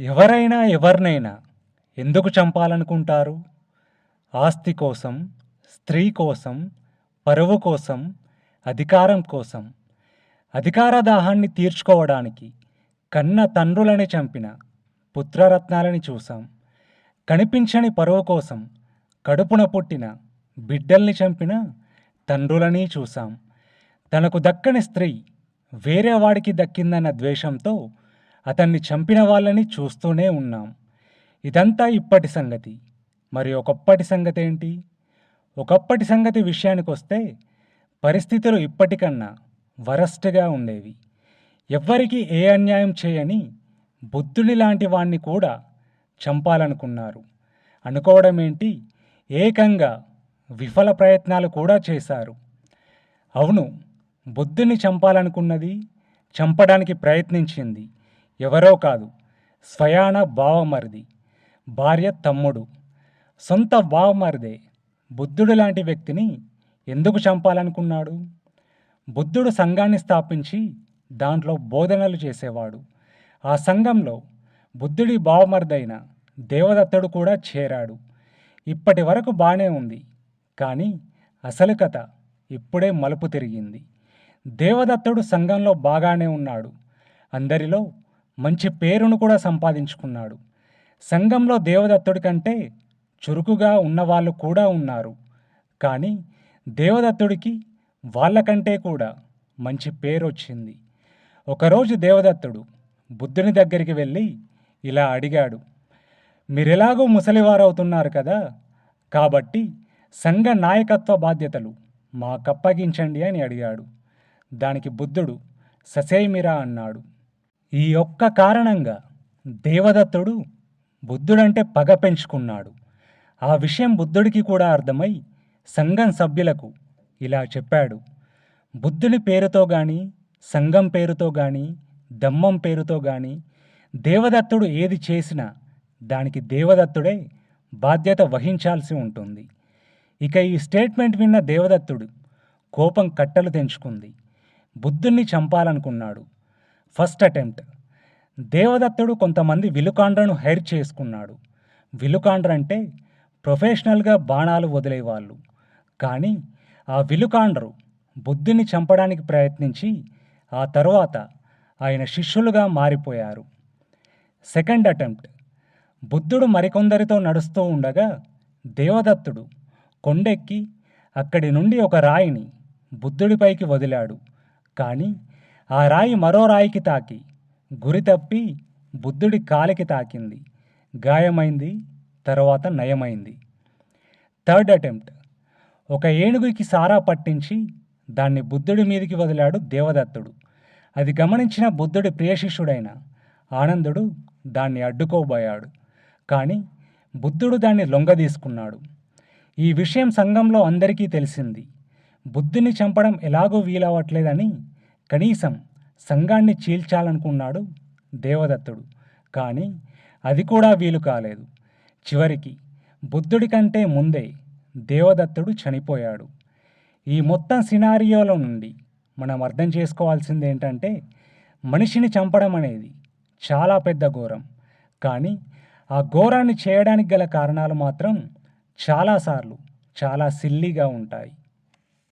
ఎవరైనా ఎవరినైనా ఎందుకు చంపాలనుకుంటారు? ఆస్తి కోసం స్త్రీ కోసం పరువు కోసం అధికారం కోసం. అధికార దాహాన్ని తీర్చుకోవడానికి కన్న తండ్రులని చంపిన పుత్రరత్నాలని చూసాం కనిపించని పరువు కోసం కడుపున పుట్టిన బిడ్డల్ని చంపిన తండ్రులని చూసాం తనకు దక్కని స్త్రీ వేరే వాడికి దక్కిందన్న ద్వేషంతో అతన్ని చంపిన వాళ్ళని చూస్తూనే ఉన్నాం. ఇదంతా ఇప్పటి సంగతి. మరి ఒకప్పటి సంగతి ఏంటి ఒకప్పటి సంగతి విషయానికి వస్తే పరిస్థితులు ఇప్పటికన్నా వరస్ట్గా ఉండేవి. ఎవ్వరికి ఏ అన్యాయం చేయని బుద్ధుని లాంటి వాణ్ణి కూడా చంపాలనుకున్నారు. అనుకోవడం ఏంటి ఏకంగా విఫల ప్రయత్నాలు కూడా చేశారు. అవును బుద్ధుని చంపాలనుకున్నది చంపడానికి ప్రయత్నించింది. ఎవరో కాదు. స్వయాన బావమరిది. భార్య తమ్ముడు. సొంత బావమరిదే. బుద్ధుడు లాంటి వ్యక్తిని ఎందుకు చంపాలనుకున్నాడు? బుద్ధుడు సంఘాన్ని స్థాపించి దాంట్లో బోధనలు చేసేవాడు. ఆ సంఘంలో బుద్ధుడి బావమరిదైన దేవదత్తుడు కూడా చేరాడు. ఇప్పటి వరకు బాగానే ఉంది. కానీ అసలు కథ ఇప్పుడే మలుపు తిరిగింది. దేవదత్తుడు సంఘంలో బాగానే ఉన్నాడు. అందరిలో మంచి పేరును కూడా సంపాదించుకున్నాడు. సంఘంలో దేవదత్తుడి కంటే చురుకుగా ఉన్నవాళ్ళు కూడా ఉన్నారు. కానీ దేవదత్తుడికి వాళ్ళకంటే కూడా మంచి పేరు వచ్చింది ఒకరోజు దేవదత్తుడు బుద్ధుని దగ్గరికి వెళ్ళి ఇలా అడిగాడు మీరెలాగో ముసలివారవుతున్నారు కదా? కాబట్టి సంఘ నాయకత్వ బాధ్యతలు మాకప్పగించండి అని అడిగాడు. దానికి బుద్ధుడు ససేమిరా అన్నాడు. ఈ ఒక్క కారణంగా దేవదత్తుడు బుద్ధుడంటే పగ పెంచుకున్నాడు. ఆ విషయం బుద్ధుడికి కూడా అర్థమై సంఘం సభ్యులకు ఇలా చెప్పాడు. బుద్ధుని పేరుతో గాని సంఘం పేరుతో గాని దమ్మం పేరుతో గాని దేవదత్తుడు ఏది చేసినా దానికి దేవదత్తుడే బాధ్యత వహించాల్సి ఉంటుంది. ఇక ఈ స్టేట్మెంట్ విన్న దేవదత్తుడు కోపం కట్టలు తెంచుకుంది. బుద్ధుణ్ణి చంపాలనుకున్నాడు. First attempt. దేవదత్తుడు కొంతమంది విలుకాండ్రను హైర్ చేసుకున్నాడు. విలుకాండ్ర అంటే ప్రొఫెషనల్గా బాణాలు వదిలేవాళ్ళు. కానీ ఆ విలుకాండ్రు బుద్ధుని చంపడానికి ప్రయత్నించి ఆ తరువాత ఆయన శిష్యులుగా మారిపోయారు. Second attempt. బుద్ధుడు మరికొందరితో నడుస్తూ ఉండగా దేవదత్తుడు కొండెక్కి అక్కడి నుండి ఒక రాయిని బుద్ధుడిపైకి వదిలాడు. కానీ ఆ రాయి మరో రాయికి తాకి గురి తప్పి బుద్ధుడి కాలికి తాకింది. గాయమైంది తర్వాత నయమైంది. Third attempt. ఒక ఏనుగుకి సారా పట్టించి దాన్ని బుద్ధుడి మీదికి వదిలాడు దేవదత్తుడు. అది గమనించిన బుద్ధుడి ప్రియశిష్యుడైన ఆనందుడు దాన్ని అడ్డుకోబోయాడు. కానీ బుద్ధుడు దాన్ని లొంగదీసుకున్నాడు ఈ విషయం సంఘంలో అందరికీ తెలిసింది. బుద్ధుని చంపడం ఎలాగూ వీలవట్లేదని కనీసం సంఘాన్ని చీల్చాలనుకున్నాడు దేవదత్తుడు. కానీ అది కూడా వీలు కాలేదు. చివరికి బుద్ధుడి కంటే ముందే దేవదత్తుడు చనిపోయాడు. ఈ మొత్తం సినారియోలో నుండి మనం అర్థం చేసుకోవాల్సింది ఏంటంటే మనిషిని చంపడం అనేది చాలా పెద్ద ఘోరం. కానీ ఆ ఘోరాన్ని చేయడానికి గల కారణాలు మాత్రం చాలాసార్లు చాలా సిల్లీగా ఉంటాయి.